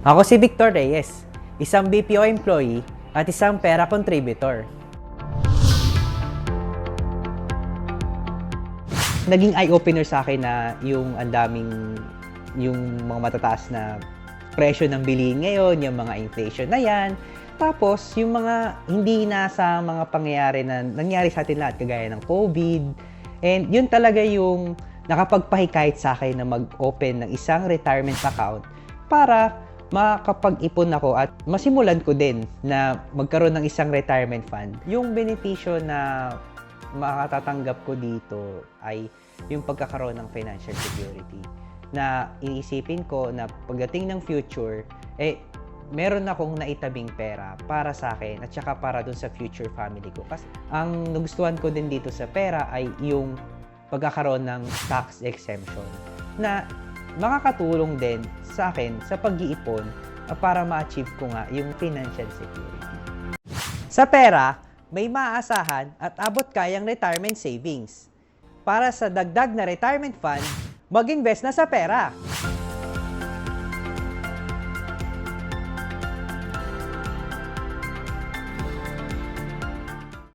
Ako si Victor Reyes, isang BPO employee at isang pera contributor. Naging eye-opener sa akin na yung ang daming yung mga matataas na presyo ng bilihin ngayon, yung mga inflation na yan. Tapos, yung mga hindi nasa mga pangyayari na nangyari sa atin lahat, kagaya ng COVID. And yun talaga yung nakapagpahikayat sa akin na mag-open ng isang retirement account para makapag-ipon ako at masimulan ko din na magkaroon ng isang retirement fund. Yung benepisyo na makatatanggap ko dito ay yung pagkakaroon ng financial security na iniisipin ko na pagdating ng future, eh, meron akong naitabing pera para sa akin at saka para dun sa future family ko. Kasi ang nagustuhan ko din dito sa pera ay yung pagkakaroon ng tax exemption na makakatulong din sa akin sa pag-iipon para ma-achieve ko nga yung financial security. Sa pera, may maaasahan at abot kayang retirement savings. Para sa dagdag na retirement fund, mag-invest na sa pera.